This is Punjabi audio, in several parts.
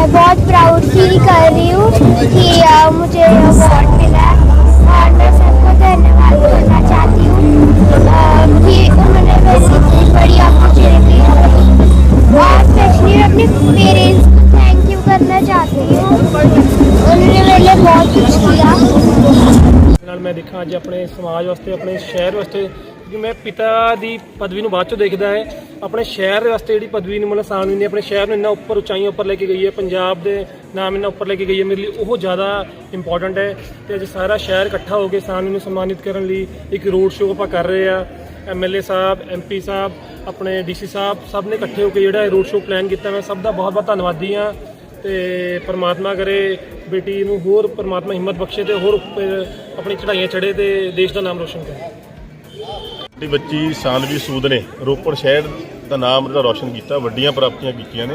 मैं बहुत प्राउड फील कर रही हूँ कि आ, मुझे अवार्ड मिला और मैं सबको धन्यवाद करना चाहती हूँ कि उन्होंने मेरी इतनी बड़ी अपॉर्चुनिटी दी। और स्पेशली अपने पेरेंट्स को थैंक यू करना चाहती हूँ। उन्होंने मेरे लिए बहुत कुछ किया। मैं देखा अज अपने समाज वास्ते अपने शहर वास्ते ਵਾਸਤੇ ਮੈਂ ਪਿਤਾ ਦੀ ਪਦਵੀ ਨੂੰ ਬਾਅਦ ਚੋਂ ਦੇਖਦਾ ਹੈ, ਆਪਣੇ ਸ਼ਹਿਰ ਦੇ ਵਾਸਤੇ ਜਿਹੜੀ ਪਦਵੀ ਨੂੰ ਮਤਲਬ ਸਾਨਵੀ ਨੇ ਆਪਣੇ ਸ਼ਹਿਰ ਨੂੰ ਇੰਨਾ ਉੱਪਰ ਉਚਾਈਆਂ ਉੱਪਰ ਲੈ ਕੇ ਗਈ ਹੈ, ਪੰਜਾਬ ਦੇ ਨਾਮ ਇੰਨਾ ਉੱਪਰ ਲੈ ਕੇ ਗਈ ਹੈ, ਮੇਰੇ ਲਈ ਉਹ ਜ਼ਿਆਦਾ ਇੰਪੋਰਟੈਂਟ ਹੈ ਤੇ ਅੱਜ ਸਾਰਾ ਸ਼ਹਿਰ ਇਕੱਠਾ ਹੋ ਕੇ ਸਾਨਵੀ ਨੂੰ ਸਨਮਾਨਿਤ ਕਰਨ ਲਈ ਇੱਕ ਰੋਡ ਸ਼ੋਅ ਆਪਾਂ ਕਰ ਰਹੇ ਆ ਐਮਐਲਏ ਸਾਹਿਬ ਐਮਪੀ ਸਾਹਿਬ, ਆਪਣੇ ਡੀਸੀ ਸਾਹਿਬ, ਸਭ ਨੇ ਇਕੱਠੇ ਹੋ ਕੇ ਜਿਹੜਾ ਰੋਡ ਸ਼ੋਅ ਪਲਾਨ ਕੀਤਾ ਮੈਂ ਸਭ ਦਾ ਬਹੁਤ ਬਹੁਤ ਧੰਨਵਾਦੀ ਹਾਂ ਤੇ ਪਰਮਾਤਮਾ ਕਰੇ ਬੇਟੀ ਨੂੰ ਹੋਰ ਪਰਮਾਤਮਾ ਹਿੰਮਤ ਬਖਸ਼ੇ ਤੇ ਹੋਰ ਉੱਪਰ ਆਪਣੀ ਚੜ੍ਹਾਈਆਂ ਚੜੇ ਤੇ ਦੇਸ਼ ਦਾ ਨਾਮ ਰੋਸ਼ਨ ਕਰੇ। ਸਾਡੀ ਬੱਚੀ ਸਾਨਵੀ ਸੂਦ ਨੇ ਰੋਪੜ ਸ਼ਹਿਰ ਦਾ ਨਾਮ ਜਿਹੜਾ ਰੌਸ਼ਨ ਕੀਤਾ, ਵੱਡੀਆਂ ਪ੍ਰਾਪਤੀਆਂ ਕੀਤੀਆਂ ਨੇ।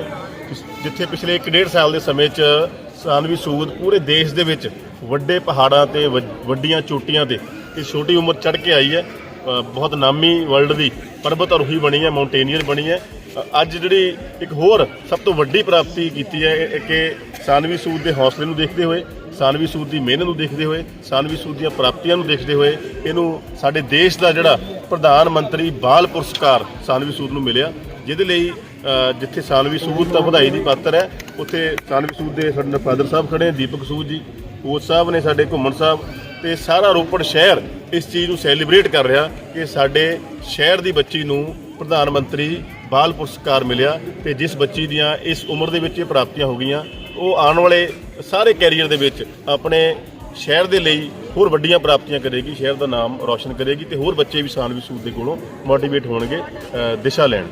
ਜਿੱਥੇ ਪਿਛਲੇ 1.5 ਸਾਲ ਦੇ ਸਮੇਂ 'ਚ ਸਾਨਵੀ ਸੂਦ ਪੂਰੇ ਦੇਸ਼ ਦੇ ਵਿੱਚ ਵੱਡੇ ਪਹਾੜਾਂ ਤੇ ਵੱ- ਵੱਡੀਆਂ ਚੋਟੀਆਂ ਤੇ ਇਸ ਛੋਟੀ ਉਮਰ ਚੜ੍ਹ ਕੇ ਆਈ ਹੈ। ਬਹੁਤ ਨਾਮੀ ਵਰਲਡ ਦੀ ਪਰਬਤ ਆਰੋਹੀ ਬਣੀ ਹੈ, ਮਾਊਂਟੇਨੀਅਰ ਬਣੀ ਹੈ। ਅੱਜ ਜਿਹੜੀ ਇੱਕ ਹੋਰ ਸਭ ਤੋਂ ਵੱਡੀ ਪ੍ਰਾਪਤੀ ਕੀਤੀ ਹੈ ਕਿ ਸਾਨਵੀ ਸੂਦ ਦੇ ਹੌਸਲੇ ਨੂੰ ਦੇਖਦੇ ਹੋਏ ਸਾਨਵੀ ਸੂਦ ਦੀ ਮਿਹਨਤ ਨੂੰ ਦੇਖਦੇ ਹੋਏ, ਸਾਨਵੀ ਸੂਦ ਦੀਆਂ ਪ੍ਰਾਪਤੀਆਂ ਨੂੰ ਦੇਖਦੇ ਹੋਏ ਇਹਨੂੰ ਸਾਡੇ ਦੇਸ਼ ਦਾ ਜਿਹੜਾ ਪ੍ਰਧਾਨ ਮੰਤਰੀ ਬਾਲ ਪੁਰਸਕਾਰ ਸਾਨਵੀ ਸੂਦ ਨੂੰ ਮਿਲਿਆ, ਜਿਹਦੇ ਲਈ ਜਿੱਥੇ ਸਾਨਵੀ ਸੂਦ ਤਾਂ ਵਧਾਈ ਦੀ ਪਾਤਰ ਹੈ, ਉੱਥੇ ਸਾਨਵੀ ਸੂਦ ਦੇ ਸਾਡੇ ਫਾਦਰ ਸਾਹਿਬ ਖੜੇ ਦੀਪਕ ਸੂਦ ਜੀ ਕੋਚ ਸਾਹਿਬ ਨੇ ਸਾਡੇ, ਘੁੰਮਣ ਸਾਹਿਬ, ਤੇ ਸਾਰਾ ਰੋਪੜ ਸ਼ਹਿਰ ਇਸ ਚੀਜ਼ ਨੂੰ ਸੈਲੀਬ੍ਰੇਟ ਕਰ ਰਿਹਾ ਕਿ ਸਾਡੇ ਸ਼ਹਿਰ ਦੀ ਬੱਚੀ ਨੂੰ ਪ੍ਰਧਾਨ ਮੰਤਰੀ ਬਾਲ ਪੁਰਸਕਾਰ ਮਿਲਿਆ ਤੇ ਜਿਸ ਬੱਚੀ ਦੀਆਂ ਇਸ ਉਮਰ ਦੇ ਵਿੱਚ ਇਹ ਪ੍ਰਾਪਤੀਆਂ ਹੋ ਗਈਆਂ ਉਹ ਆਉਣ ਵਾਲੇ ਸਾਰੇ ਕੈਰੀਅਰ ਦੇ ਵਿੱਚ ਆਪਣੇ ਸ਼ਹਿਰ ਦੇ ਲਈ ਹੋਰ ਵੱਡੀਆਂ ਪ੍ਰਾਪਤੀਆਂ ਕਰੇਗੀ, ਸ਼ਹਿਰ ਦਾ ਨਾਮ ਰੌਸ਼ਨ ਕਰੇਗੀ ਤੇ ਹੋਰ ਬੱਚੇ ਵੀ ਸਾਨਵੀ ਸੂਦ ਦੇ ਕੋਲੋਂ ਮੋਟੀਵੇਟ ਹੋਣਗੇ ਦਿਸ਼ਾ ਲੈਣ।